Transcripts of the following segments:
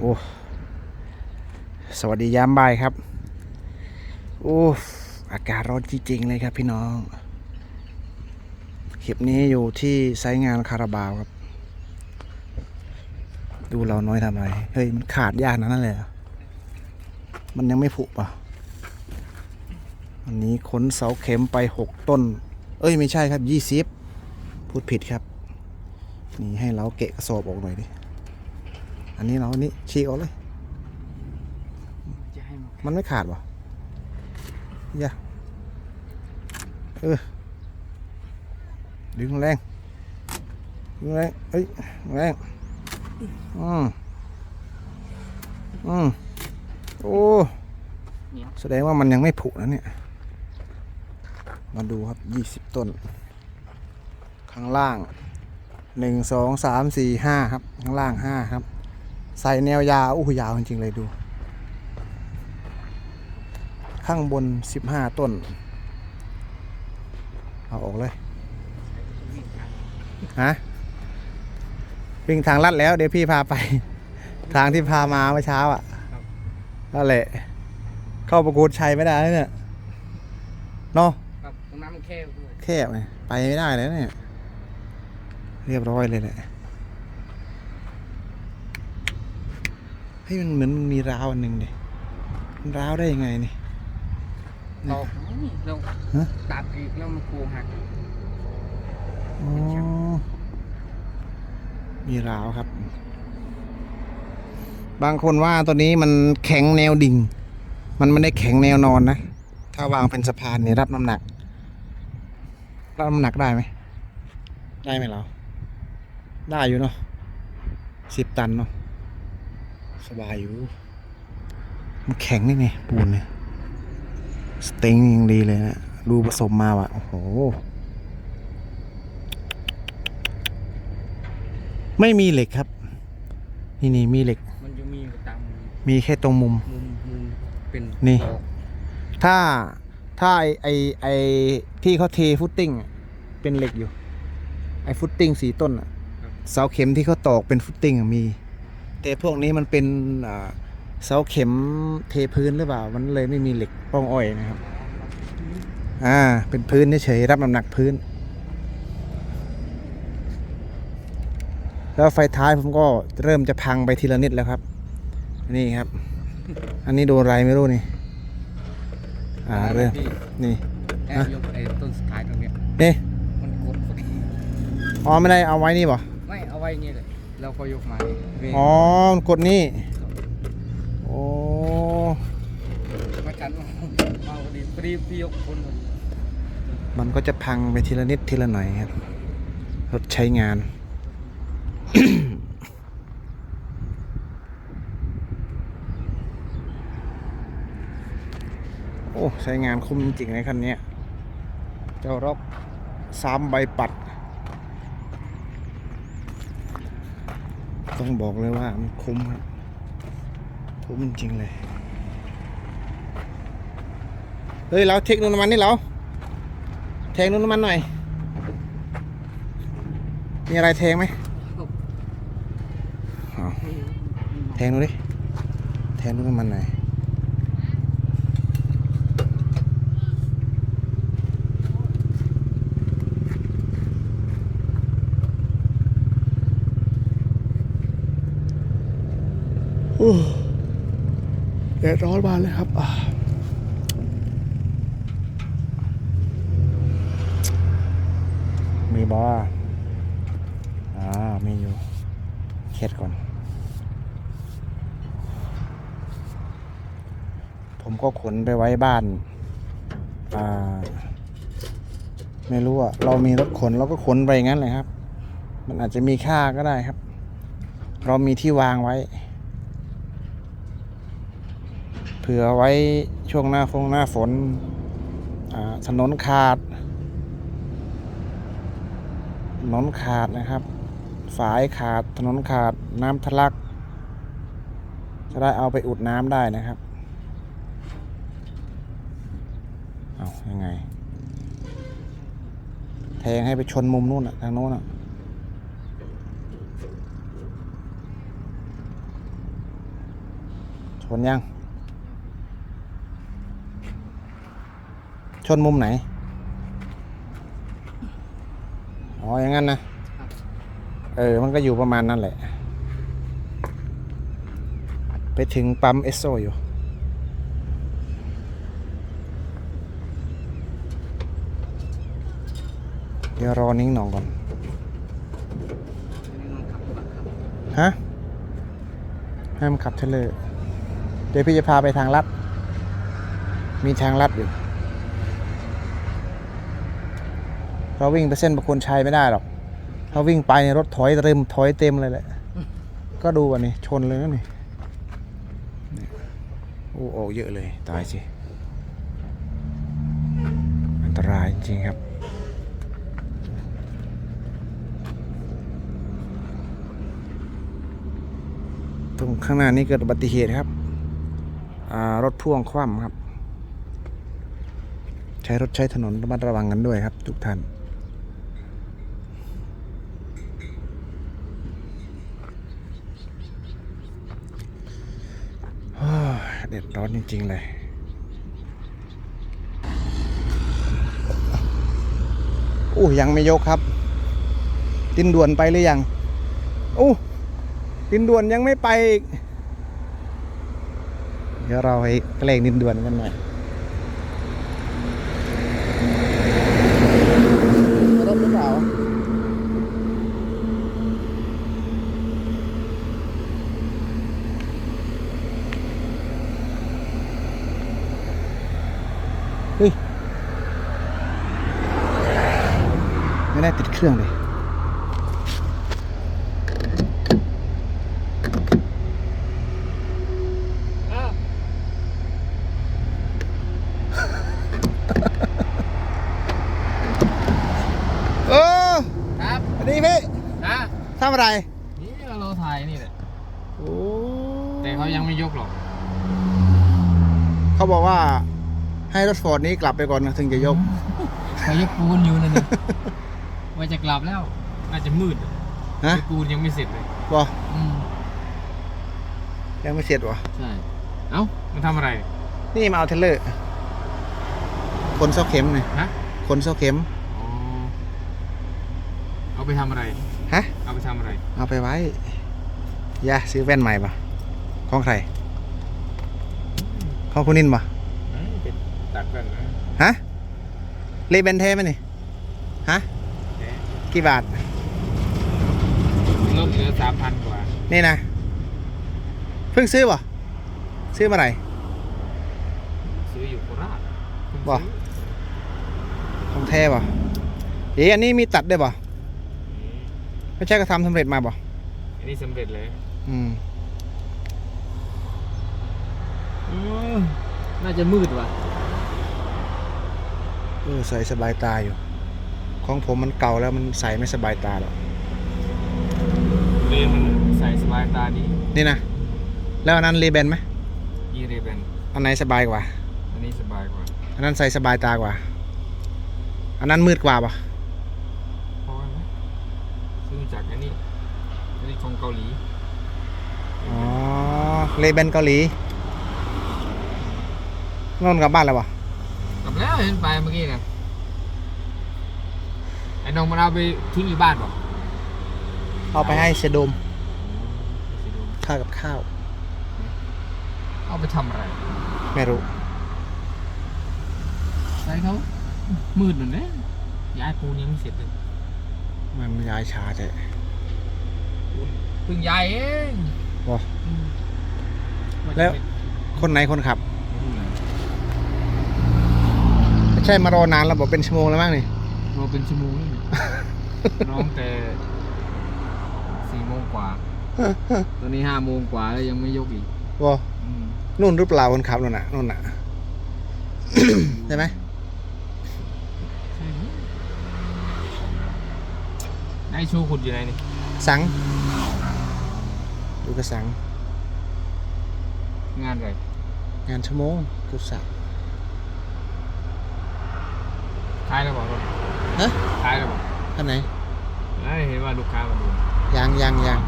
โอ้สวัสดียามบ่ายครับ โอ้อากาศร้อนจริงๆเลยครับพี่น้องคลิปนี้อยู่ที่ไซงานคาราบาวครับ ดูเราน้อยทำอะไร เฮ้ย มันขาดยากนะนั่นเลยเหรอมันยังไม่ผุป่ะวันนี้ขนเสาเข็มไปหกต้น เอ้ย ไม่ใช่ครับยี่สิบพูดผิดครับ นี่ให้เราเกะกระสอบออกหน่อยดิ อันนี้เราอันนี้ชี้ออกเลยจะให้มันมันไม่ขาดวะอย่าเออ ดึงแรง ดึงแรง เอ้ย แรง อืมอืมโอ้เหนียวแสดงว่ามันยังไม่ผุนะเนี่ย มาดูครับยี่สิบต้น ข้างล่างหนึ่งสองสามสี่ห้าครับ ข้างล่างห้าครับ ใส่แนวยาวอู้หูยาวจริงๆเลยดู ข้างบนสิบห้าต้น เอาออกเลย ฮะ วิ่งทางลัดแล้ว เดี๋ยวพี่พาไป ทางที่พามาเมื่อเช้าอะนั่นแหละ เข้าประกูดชัยไม่ได้แล้วเนี่ยเนาะครับตรงนั้นมันแคบด้วยแคบไงไปไม่ได้เลยเนี่ย เรียบร้อยเลยแหละ เฮ้ยมันเหมือนมันมีราวอันหนึ่งดิมันราวได้ยังไงนี่ตอกนี่เราฮะ ตัดอีกแล้วมันโค้งหักอ๋อมีราวครับ บางคนว่าตัวนี้มันแข็งแนวดิ่ง มันไม่ได้แข็งแนวนอนนะ ถ้าวางเป็นสะพานเนี่ยรับน้ำหนัก รับน้ำหนักได้ไหม ได้ไหมเรา ได้อยู่เนาะสิบตันเนาะ สบายอยู่ มันแข็งนี่ไงปูนเนี่ยสเต็งยังดีเลยนะดูผสมมาว่ะ โอ้โห ไม่มีเหล็กครับ นี่นี่มีเหล็ก มันจะมีตามมีแค่ตรงมุม มุมมุมเป็นนี่ตอกถ้าถ้าไอไอไอที่เขาเทฟุตติ้งอะเป็นเหล็กอยู่ ไอฟุตติ้งสีต้นอะเสาเข็มที่เขาตอกเป็นฟุตติ้งอะมี แต่พวกนี้มันเป็นอ่าเสาเข็มเทพื้นหรือเปล่า มันเลยไม่มีเหล็กป้องอ้อยนะครับ อ่า เป็นพื้นเฉยๆรับน้ำหนักพื้น แล้วไฟท้ายผมก็เริ่มจะพังไปทีละนิดแล้วครับ นี่ครับ อันนี้โดนอะไรไม่รู้นี่ อ่าเริ่มพี่นี่แอฮะบยกไอ้ต้นสุดท้ายตรงเนี้ยนี่มันกดพอดีอ๋อไม่ได้เอาไว้นี่ป่ะไม่เอาไว้อย่างงี้เลย เราก็ยกมาเว้ยอ๋อมันกดนี่โอ้มากันมาพอดีพอดีพี่ยกคนพอดีมันก็จะพังไปทีละนิดทีละหน่อยครับรถใช้งาน โอ้ ใช้งานคุ้มจริงๆเลยคันเนี้ยเจ้ารอบสามใบปัด ต้องบอกเลยว่ามันคุ้มครับ คุ้มจริงๆเลย เฮ้ย เราเทคนูนน้ำมันนี่เราแทงนูนน้ำมันหน่อย มีอะไรแทงไหมอ๋อแทงดูดิ แทงนูนน้ำมันหน่อย แดดร้อนมาเลยครับมีบออ่ามีอยู่เช็ดก่อน ผมก็ขนไปไว้บ้าน อ่า ไม่รู้อะเรามีรถขนเราก็ขนไปงั้นเลยครับ มันอาจจะมีค่าก็ได้ครับ เรามีที่วางไว้ เผื่อไว้ช่วงหน้าฟงหน้าฝนอ่าถนนขาดถนนขาดนะครับ ฝายขาดถนนขาดน้ำทะลัก จะได้เอาไปอุดน้ำได้นะครับเอายังไง แทงให้ไปชนมุมนู่นอะทางโน้นอะชนยัง ชนมุมไหน อ๋อ อย่างนั้นนะ เออ มันก็อยู่ประมาณนั้นแหละ ไปถึงปั๊มเอสโซอยู่ เดี๋ยวรอนิ้งหน่องก่อน ฮะ ให้มันขับเทรลเลอร์ เดี๋ยวพี่จะพาไปทางลัด มีทางลัดอยู่ เราวิ่งไปเส้นประคุณชัยไม่ได้หรอกเราวิ่งไปเนี่ยรถถอยเต็มถอยเต็มเลยแหละ ก็ดูวันนี้ชนเลยนะนี่โอ้โอเยอะเลยตายสิอันตรายจริงครับตรงข้างหน้านี้เกิดอุบัติเหตุครับอ่ารถพ่วงคว่ำครับ ใช้รถใช้ถนนระมัดระวังกันด้วยครับ ทุกท่าน โอ้ย เด็ดร้อนจริง ๆ เลยอู้ยังไม่ยกครับ ดินด่วนไปหรือยังอู้ดินด่วนยังไม่ไปอีกเดี๋ยวเราไปแกล้งดินด่วนกันหน่อยรถหรือเปล่าเฮ้ยไม่ได้ติด เครื่องเลยเออครับสวัสดีพี่นะทำอะไร นี่เราถ่ายนี่แหละโอ้แต่เขายังไม่ยกหรอก เขาบอกว่าให้รถฟอร์ดนี้กลับไปก่อนนะถึงจะยก เขายกปูนอยู่นั่นนี่ ว่าจะกลับแล้วน่าจะมืดฮะยกปูนยังไม่เสร็จเลยบออืมยังไม่เสร็จวะใช่ เอ้ามันทำอะไร นี่มาเอาเทรลเลอร์ คนเสาเข็มหน่อยฮะ คนเสาเข็ม อ๋อ เอาไปทำอะไร ฮะ เอาไปทำอะไร เอาไปไว้ย่าซื้อแว่นใหม่ปะของใคร ของคุณนินปะเป็นตักกันนะฮะเลเบนเทไหมนี่ ฮะ กี่บาท ลดเหลือสามพันกว่า นี่นะ เพิ่งซื้อปะซื้อเมื่อไหร่ซื้ออยู่โคราชเพิ่งบ่ซื้อของแท้ปะเอ๊ะอันนี้มีตัดด้วยปะไม่ใช่ก็ทำสำเร็จมาปะอันนี้สำเร็จเลยอืมอืม น่าจะมืดว่ะ เออใส่สบายตาอยู่ ของผมมันเก่าแล้วมันใส่ไม่สบายตาหรอกเรนมันใส่สบายตาดีนี่นะแล้วอันนั้นรีเบนไหมยีเรเบนอันไหนสบายกว่า อันนี้สบายกว่า อันนั้นใส่สบายตากว่า อันนั้นมืดกว่าปะเพราะว่าอะไรซื้อจากอันนี้อันนี้ของเกาหลีอ๋อเลเบนเกาหลีนอนกลับบ้านแล้วปะกลับแล้วเห็นไปเมื่อกี้นะไอ้ น้องมันเอาไปทิ้งอยู่บ้านบอกเอาไปให้เสยโดมค่ากับข้าว เอาไปทำอะไรไม่รู้ใส่เขามืดหน่อยนะย้ายปูนยังไม่เสร็จเลยมันย้ายช้าแต่ปูนเพิ่งย้ายเองวะ อืมาจะแล้ว เป็นคนไหนคนขับ ไม่รู้เลยไม่ใช่มารอนานแล้วบอกเป็นชั่วโมงแล้วมั้งนี่รอเป็นชั่วโมงเลยเนี่ยร้องแต่สี่โมงกว่า ตอนนี้ห้าโมงกว่าแล้วยังไม่ยกอีกวะอืมนู่นหรือเปล่าคนขับนู่นน่ะนู่นน่ะ ใช่ไหมใช่ไหมนายชูขุดอยู่ไหนนี่สังดูกระสังงานอะไรงานชั่วโมงกุศลขายแล้วบอกรถฮะขายแล้วบอกท่านไหน แล้วเห็นว่าลูกค้ามาดูยังยังยัง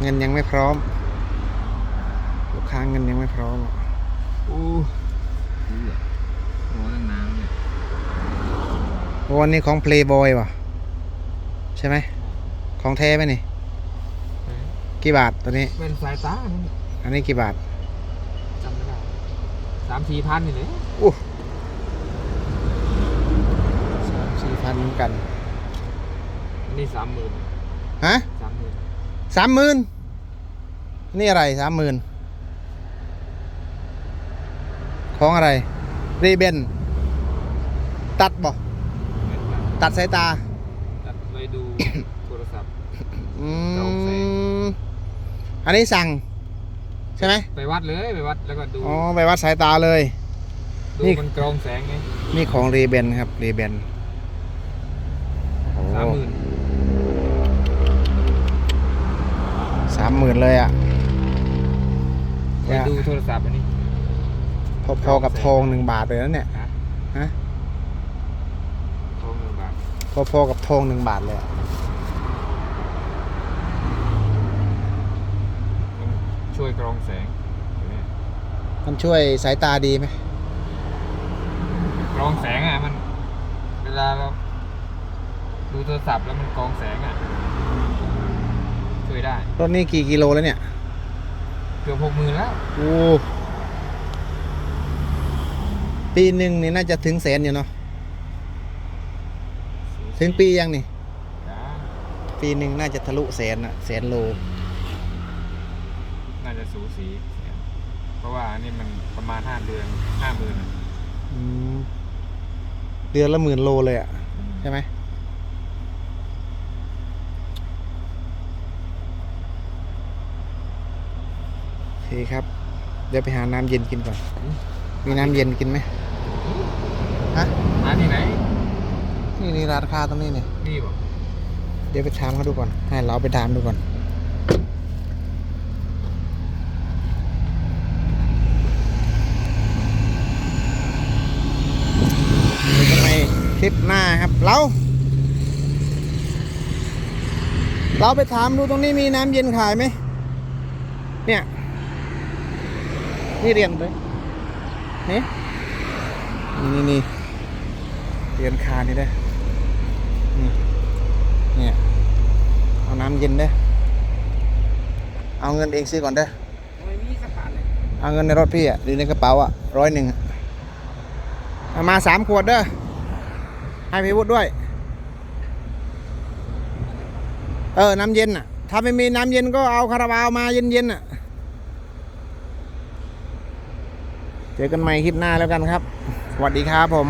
เงินยังไม่พร้อม ลูกค้างเงินยังไม่พร้อมอะโอ้ดูอะรอตั้งนานเนี่ยโอ้วันนี้ของ Playboy ว่ะใช่ไหม ของแท้ไหมนี่ กี่บาทตัวนี้ เป็นสายตานี่อันนี้กี่บาทจำไม่ได้สามสี่พันนี่เลยอู้สามสี่พันเหมือนกันอั นนี้สามหมื่นฮะสามหมื่นสามหมื่นนี่อะไรสามหมื่นของอะไรรีเบนตัดบ่ตัดสายตา ตัดไปดูโทรศัพท์อืกรองแสมอันนี้สั่ง ใช่ไหมไปวัดเลยไปวัดแล้วก็ดูอ๋อไปวัดสายตาเลยดูนี่มันกรองแสงไงนี่ของรีเบนครับรีเบนสามหมื่น สามหมื่นเลยอะไปดูโทรศัพท์อันนี้พอๆกับทองหนึ่งบาทเลยนะเนี่ยฮะฮะทองหนึ่งบาทพอๆกับทองหนึ่งบาทเลยอะมันช่วยกรองแสงตัวเนี้ยมันช่วยสายตาดีไหมกรองแสงอะมัน เวลาเราดูโทรศัพท์แล้วมันกรองแสงอะ ช่วยได้ รถนี่กี่กิโลแล้วเนี่ย เกือบหกหมื่นแล้ว โอ้ ปีหนึ่งนี่น่าจะถึงแสนอยู่เนาะ ถึงปียังนี่จ้าปีหนึ่งน่าจะทะลุแสนอะแสนโล น่าจะสูสี เพราะว่าอันนี้มันประมาณห้าเดือนห้าหมื่นอืมเดือนละหมื่นโลเลยอะใช่ไหมโอเคครับ เดี๋ยวไปหาน้ำเย็นกินก่อน มีน้ำเย็นกินไหมฮะหาที่ไหน นี่นี่ร้านค้าตรงนี้เนี่ย นี่บอกเดี๋ยวไปถามเขาดูก่อน ให้เราไปถามดูก่อนเดี๋ยวกันในคลิปหน้าครับ เรา เราไปถามดูตรงนี้มีน้ำเย็นขายไหม เนี่ย นี่เรียนเลยนี่นี่นี่นี่เรียนคานี่ได้นี่เนี่ยเอาน้ำเย็นเด้เอาเงินเองซื้อก่อนเด้เอาเงินในรถพี่อะหรือในกระเป๋าอะร้อยหนึ่งเอามาสามขวดเด้อให้พี่วุฒิด้วย เออน้ำเย็นอะ ถ้าไม่มีน้ำเย็นก็เอาคาราบาวมาเย็นๆอะ เจอกันใหม่คลิปหน้าแล้วกันครับ สวัสดีครับผม